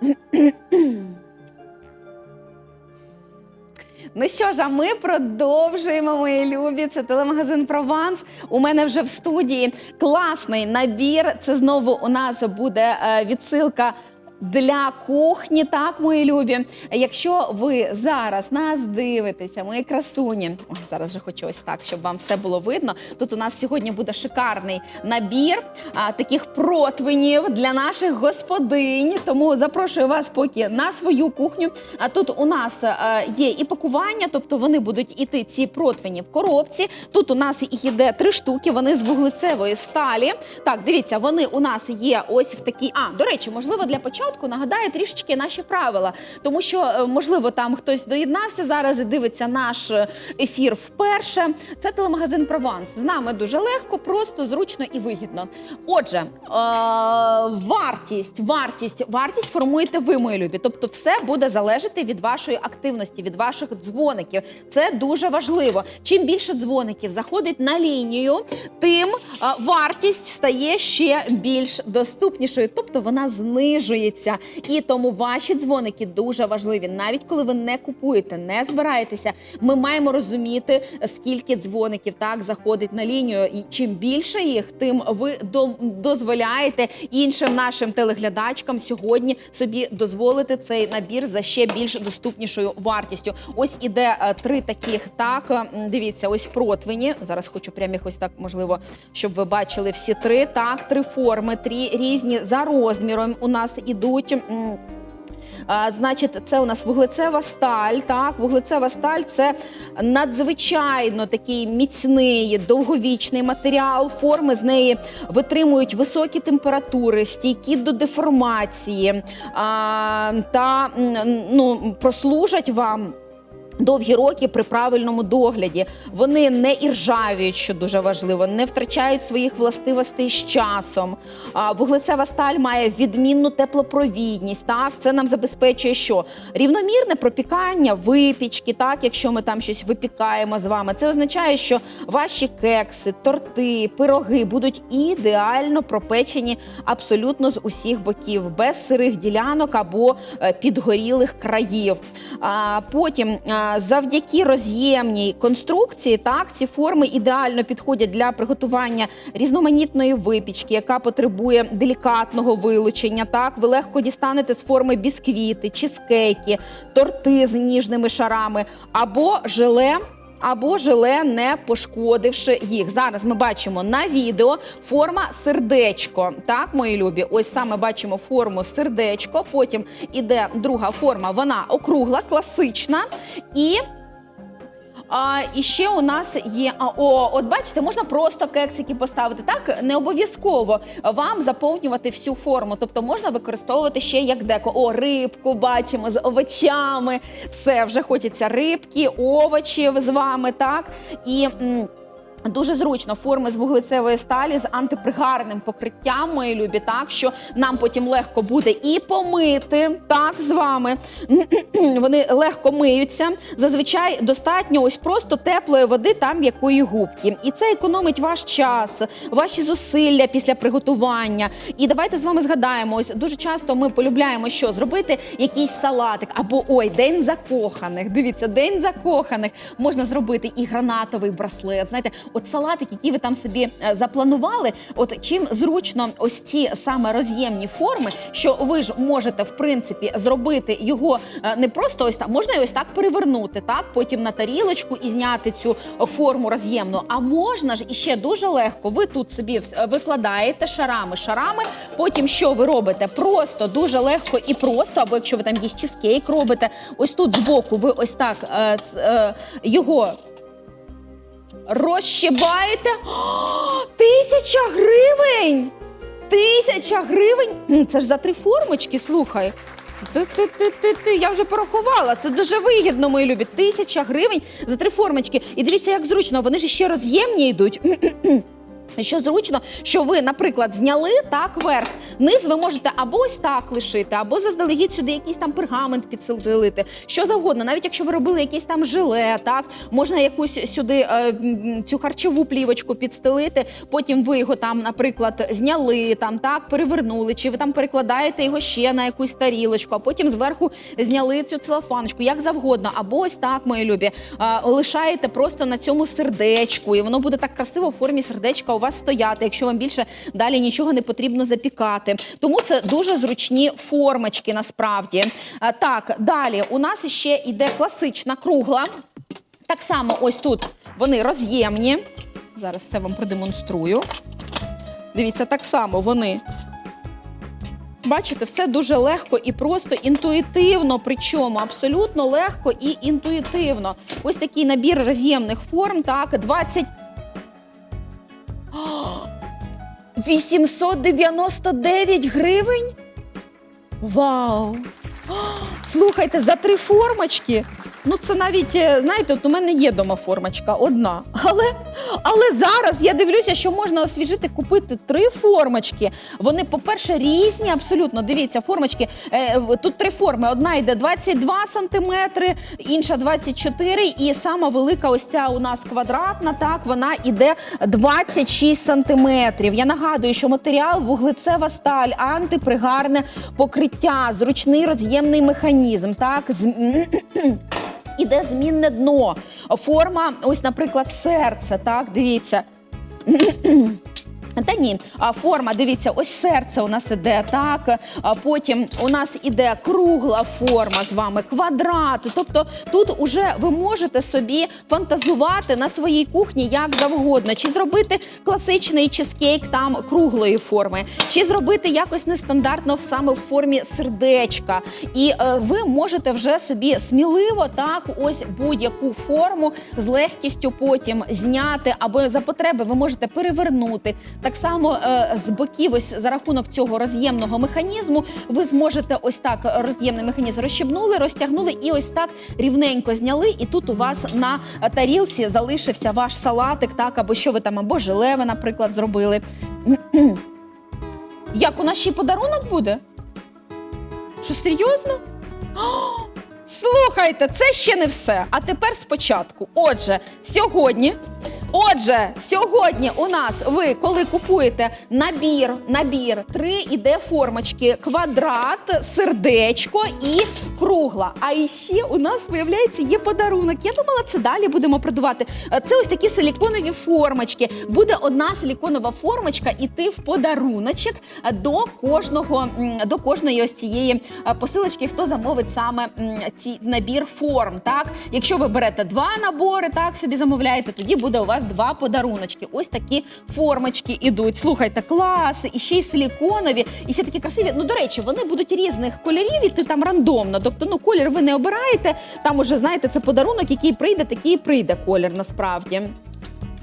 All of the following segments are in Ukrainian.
Ну що ж, а ми продовжуємо, мої любі. Це телемагазин Прованс. У мене вже в студії класний набір. Це знову у нас буде е, відсилка. Для кухні, так, мої любі. Якщо ви зараз нас дивитеся, мої красуні, Ой, зараз вже хочу ось так, щоб вам все було видно. Тут у нас сьогодні буде шикарний набір а, таких противнів для наших господинь. Тому запрошую вас поки на свою кухню. А тут у нас е, є і пакування, тобто вони будуть іти ці противні в коробці. Тут у нас їх іде три штуки. Вони з вуглецевої сталі. Так, дивіться, вони у нас є ось в такій. А до речі, можливо, для початку нагадаю трішечки наші правила, тому що е, можливо там хтось доєднався зараз і дивиться наш е, ефір вперше. Це телемагазин Прованс. З нами дуже легко, просто зручно і вигідно. Отже, е, вартість, вартість, вартість формуєте ви, мої любі. Тобто, все буде залежати від вашої активності, від ваших дзвоників. Це дуже важливо. Чим більше дзвоників заходить на лінію, тим вартість стає ще більш доступнішою, тобто вона знижується. І тому ваші дзвоники дуже важливі. Навіть коли ви не купуєте, не збираєтеся, ми маємо розуміти, скільки дзвоників так заходить на лінію. І чим більше їх, тим ви дозволяєте іншим нашим телеглядачкам сьогодні собі дозволити цей набір за ще більш доступнішою вартістю. Ось іде е, три таких. Так дивіться, ось противні. Зараз хочу прям їх ось так, можливо, щоб ви бачили всі три. Так, три форми, три різні за розміром у нас ідуть. А, Значить, це у нас вуглецева сталь. Так, вуглецева сталь це надзвичайно такий міцний, довговічний матеріал. Форми з неї витримують високі температури, стійкі до деформації а, та ну, прослужать вам. Довгі роки при правильному догляді вони не іржавіють, що дуже важливо, не втрачають своїх властивостей з часом. Вуглецева сталь має відмінну теплопровідність. Так, це нам забезпечує, що рівномірне пропікання випічки, так, якщо ми там щось випікаємо з вами, це означає, що ваші кекси, торти, пироги будуть ідеально пропечені абсолютно з усіх боків, без сирих ділянок або е, підгорілих країв. Потім, а, завдяки роз'ємній конструкції, так ці форми ідеально підходять для приготування різноманітної випічки, яка потребує делікатного вилучення. Так, ви легко дістанете з форми бісквіти, чизкейки, торти з ніжними шарами або желе. Або желе, не пошкодивши їх. Зараз ми бачимо на відео форма сердечко. Так, мої любі, ось саме бачимо форму сердечко. Потім іде друга форма, вона округла, класична. І а, і ще у нас є. А, о, от бачите, можна просто кексики поставити. Так не обов'язково вам заповнювати всю форму. Тобто можна використовувати ще як деко. О, рибку бачимо з овочами. Все вже хочеться рибки, овочів з вами. Так і. м, Дуже зручно форми з вуглецевої сталі з антипригарним покриттям, мої любі, так що нам потім легко буде і помити так з вами. Вони легко миються. Зазвичай достатньо ось просто теплої води та м'якої губки. І це економить ваш час, ваші зусилля після приготування. І давайте з вами згадаємо. Ось дуже часто ми полюбляємо, що зробити якийсь салатик або ой, день закоханих. Дивіться, день закоханих можна зробити і гранатовий браслет. Знаєте, от салатик, який ви там собі е, запланували. От чим зручно ось ці саме роз'ємні форми, що ви ж можете в принципі зробити його е, не просто ось так, можна ось так перевернути, так потім на тарілочку і зняти цю форму роз'ємну. А можна ж іще дуже легко. Ви тут собі викладаєте шарами, шарами. Потім що ви робите? Просто дуже легко і просто, або якщо ви там якийсь чизкейк робите, ось тут збоку ви ось так е, е, його розщибаєте. О, Тисяча гривень! Тисяча гривень! Це ж за три формочки, слухай. Ти, ти, ти, ти, я вже порахувала. Це дуже вигідно, мої любі. Тисяча гривень за три формочки. І дивіться, як зручно, вони ж ще роз'ємні йдуть. Що зручно, що ви, наприклад, зняли так верх, низ ви можете або ось так лишити, або заздалегідь сюди якийсь там пергамент підсилити, що завгодно. Навіть якщо ви робили якесь там желе, так можна якусь сюди е, цю харчову плівочку підстелити. Потім ви його там, наприклад, зняли там, так перевернули, чи ви там перекладаєте його ще на якусь тарілочку, а потім зверху зняли цю целофаночку, як завгодно, або ось так, мої любі, лишаєте просто на цьому сердечку, і воно буде так красиво в формі сердечка у вас стояти, якщо вам більше далі нічого не потрібно запікати. Тому це дуже зручні формочки насправді. Е, Так, далі у нас ще йде класична кругла. Так само, ось тут вони роз'ємні. Зараз все вам продемонструю. Дивіться, так само вони. Бачите, все дуже легко і просто інтуїтивно, причому абсолютно легко і інтуїтивно. Ось такий набір роз'ємних форм, так, 20. А, 899 гривень? Вау! Слухайте, за три формочки. Ну, це навіть, е, знаєте, от у мене є дома формочка одна. Але, але зараз я дивлюся, що можна освіжити, купити три формочки. Вони, по-перше, різні, абсолютно. Дивіться, формочки. Е, тут три форми. Одна йде 22 сантиметри, інша 24, і сама велика ось ця у нас квадратна, так, вона йде 26 сантиметрів. Я нагадую, що матеріал вуглецева сталь, антипригарне покриття, зручний роз'ємний механізм. Так, з- іде змінне дно. Форма, ось, наприклад, серце. Так, дивіться. Та ні, форма, дивіться, ось серце у нас іде так. Потім у нас іде кругла форма з вами, квадрат. Тобто тут уже ви можете собі фантазувати на своїй кухні як завгодно, чи зробити класичний чизкейк там круглої форми, чи зробити якось нестандартно саме в формі сердечка. І е, ви можете вже собі сміливо так ось будь-яку форму з легкістю потім зняти, або за потреби ви можете перевернути. Так само е, з боків, ось за рахунок цього роз'ємного механізму, ви зможете ось так роз'ємний механізм розщебнули, розтягнули і ось так рівненько зняли. І тут у вас на тарілці залишився ваш салатик, так або що ви там, або желе, ви, наприклад, зробили. Як у нас ще й подарунок буде? Що серйозно? Слухайте, це ще не все. А тепер спочатку. Отже, сьогодні. Отже, сьогодні у нас ви, коли купуєте набір, набір, три іде формочки: квадрат, сердечко і кругла. А іще у нас виявляється є подарунок. Я думала, це далі будемо продавати. Е, Це ось такі силіконові формочки. Буде одна силіконова формочка іти в подаруночок е, до кожного до кожної ось цієї е, посилочки, хто замовить саме ці набір форм. Так, якщо ви берете два набори, так собі замовляєте, тоді буде у вас два подаруночки. Ось такі формочки ідуть. Слухайте, класи, і ще й силіконові, і ще такі красиві. Ну, до речі, вони будуть різних кольорів, і ти там рандомно. Тобто, ну колір ви не обираєте. Там уже знаєте, це подарунок, який прийде, такий прийде колір насправді.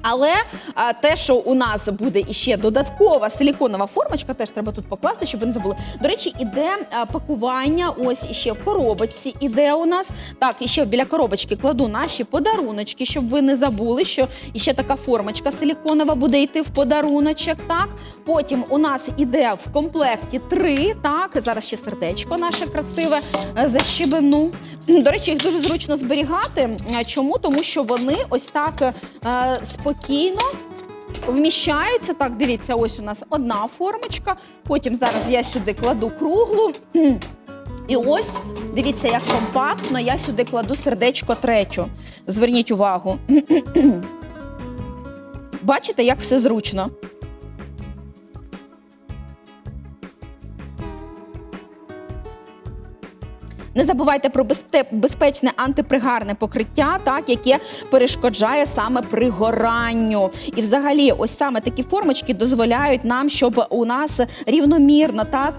Але а, те, що у нас буде іще додаткова силіконова формочка, теж треба тут покласти, щоб ви не забули. До речі, іде а, пакування. Ось іще в коробочці іде у нас. Так, і ще біля коробочки кладу наші подаруночки, щоб ви не забули, що іще така формочка силіконова буде йти в подаруночок. Так, потім у нас іде в комплекті три. Так, зараз ще сердечко наше красиве е, защебену. До речі, їх дуже зручно зберігати. Е, Чому? Тому що вони ось так е, спокійно Вміщається. Так, дивіться, ось у нас одна формочка. Потім зараз я сюди кладу круглу. І ось дивіться, як компактно я сюди кладу сердечко третю. Зверніть увагу. Бачите, як все зручно? Не забувайте про безпечне антипригарне покриття, так яке перешкоджає саме пригоранню. І взагалі, ось саме такі формочки дозволяють нам, щоб у нас рівномірно так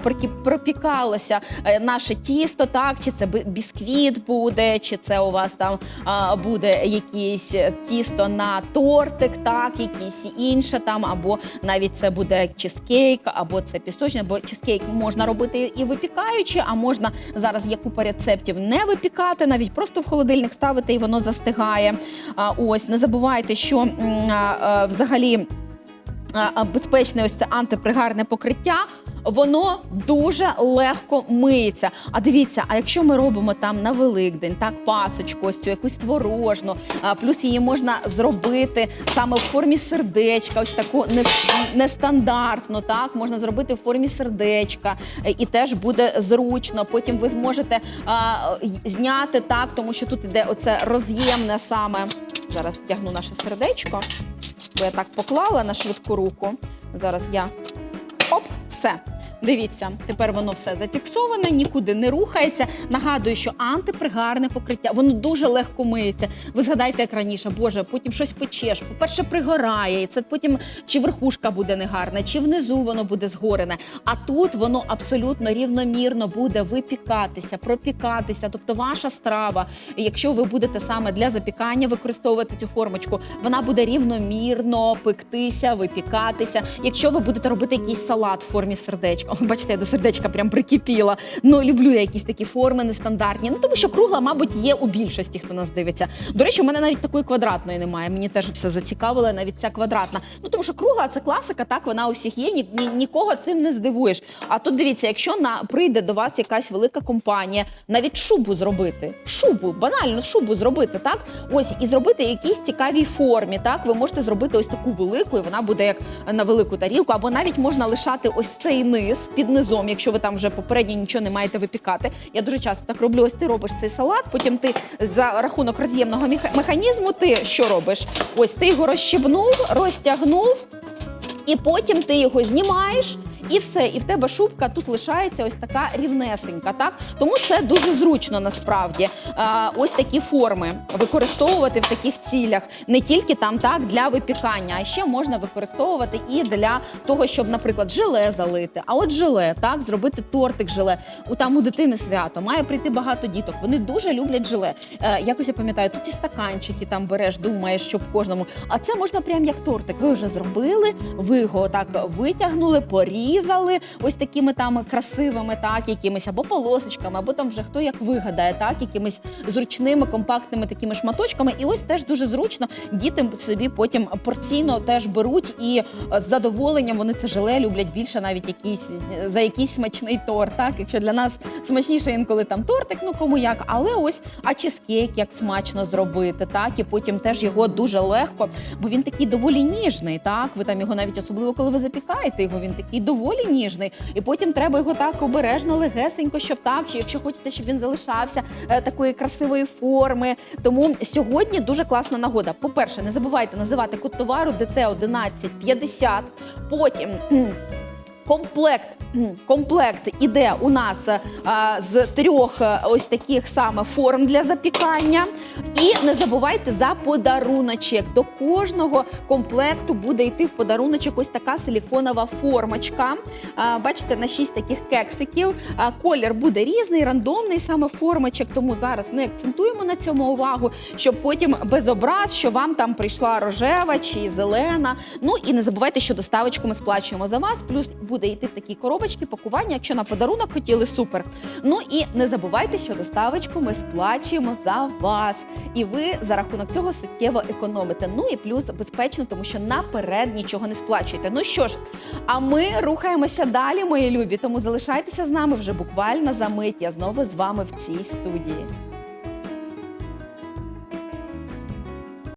пропікалося е, наше тісто, так чи це бісквіт буде, чи це у вас там а, буде якесь тісто на тортик, так, якісь інше там, або навіть це буде чизкейк, або це пісочне, бо чизкейк можна робити і випікаючи, а можна зараз є купа рецептів не випікати, навіть просто в холодильник ставити і воно застигає. Ось не забувайте, що взагалі. Безпечне ось це антипригарне покриття. Воно дуже легко миється. А дивіться, а якщо ми робимо там на Великдень, так пасочку, ось цю якусь творожну, плюс її можна зробити саме в формі сердечка, ось таку нестандартну, так можна зробити в формі сердечка, е, і теж буде зручно. Потім ви зможете а, зняти так, тому що тут іде оце роз'ємне саме. Зараз втягну наше сердечко, я так поклала на швидку руку. Зараз я оп, все. Дивіться, тепер воно все зафіксоване, нікуди не рухається. Нагадую, що антипригарне покриття, воно дуже легко миється. Ви згадайте, як раніше, Боже, потім щось печеш. По-перше, пригорає, і це потім чи верхушка буде негарна, чи внизу воно буде згорене. А тут воно абсолютно рівномірно буде випікатися, пропікатися. Тобто ваша страва, якщо ви будете саме для запікання використовувати цю формочку, вона буде рівномірно пектися, випікатися. Якщо ви будете робити якийсь салат в формі сердечка, О, бачите, я до сердечка прям прикипіла. Ну люблю я якісь такі форми нестандартні. Ну тому що кругла, мабуть, є у більшості, хто нас дивиться. До речі, у мене навіть такої квадратної немає. Мені теж це зацікавило, навіть ця квадратна. Ну тому що кругла це класика, так вона у всіх є. Ні, ні- нікого цим не здивуєш. А тут дивіться, якщо на прийде до вас якась велика компанія, навіть шубу зробити, шубу, банально шубу зробити, так ось і зробити якісь цікавій формі. Так, ви можете зробити ось таку велику, і вона буде як на велику тарілку, або навіть можна лишати ось цей низ під низом, якщо ви там вже попередньо нічого не маєте випікати. Я дуже часто так роблю. Ось ти робиш цей салат, потім ти за рахунок роз'ємного механізму, ти що робиш? Ось ти його розщебнув, розтягнув, і потім ти його знімаєш. І все, і в тебе шубка тут лишається ось така рівнесенька. Так тому це дуже зручно насправді. Ось такі форми використовувати в таких цілях, не тільки там так для випікання, а ще можна використовувати і для того, щоб, наприклад, желе залити. А от желе, так зробити тортик желе. У там у дитини свято має прийти багато діток. Вони дуже люблять желе. Е, якось я пам'ятаю, тут ці стаканчики там береш, думаєш, щоб кожному. А це можна прям як тортик. Ви вже зробили, ви його так витягнули, порізали ось такими там красивими, так, якимись або полосочками, або там вже хто як вигадає, так, якимись зручними, компактними такими шматочками. І ось теж дуже зручно діти собі потім порційно теж беруть і е, з задоволенням вони це желе люблять більше навіть якийсь е, за якийсь смачний торт. Так, якщо для нас смачніше інколи там тортик, ну кому як, але ось а чизкейк як смачно зробити, так і потім теж його дуже легко, бо він такий доволі ніжний. Так, ви там його навіть особливо, коли ви запікаєте його, він такий доволі ніжний. І потім треба його так обережно, легесенько, щоб так, що якщо хочете, щоб він залишався е, такої красивої форми. Тому сьогодні дуже класна нагода. По-перше, не забувайте називати код товару ДТ 1150. Потім. Комплект комплект іде у нас е, з трьох е, ось таких саме форм для запікання. І не забувайте за подаруночок. До кожного комплекту буде йти в подаруночок ось така силіконова формочка. А, Бачите, на 6 таких кексиків. А, Колір буде різний, рандомний саме формочок, тому зараз не акцентуємо на цьому увагу, щоб потім без образ, що вам там прийшла рожева чи зелена. Ну і не забувайте, що доставочку ми сплачуємо за вас. Плюс буде йти в такі коробочки пакування. Якщо на подарунок хотіли, супер. Ну і не забувайте, що доставочку ми сплачуємо за вас. І ви за рахунок цього суттєво економите. Ну і плюс безпечно, тому що наперед нічого не сплачуєте. Ну що ж, а ми рухаємося далі, мої любі. Тому залишайтеся з нами вже буквально за мить. Я знову з вами в цій студії.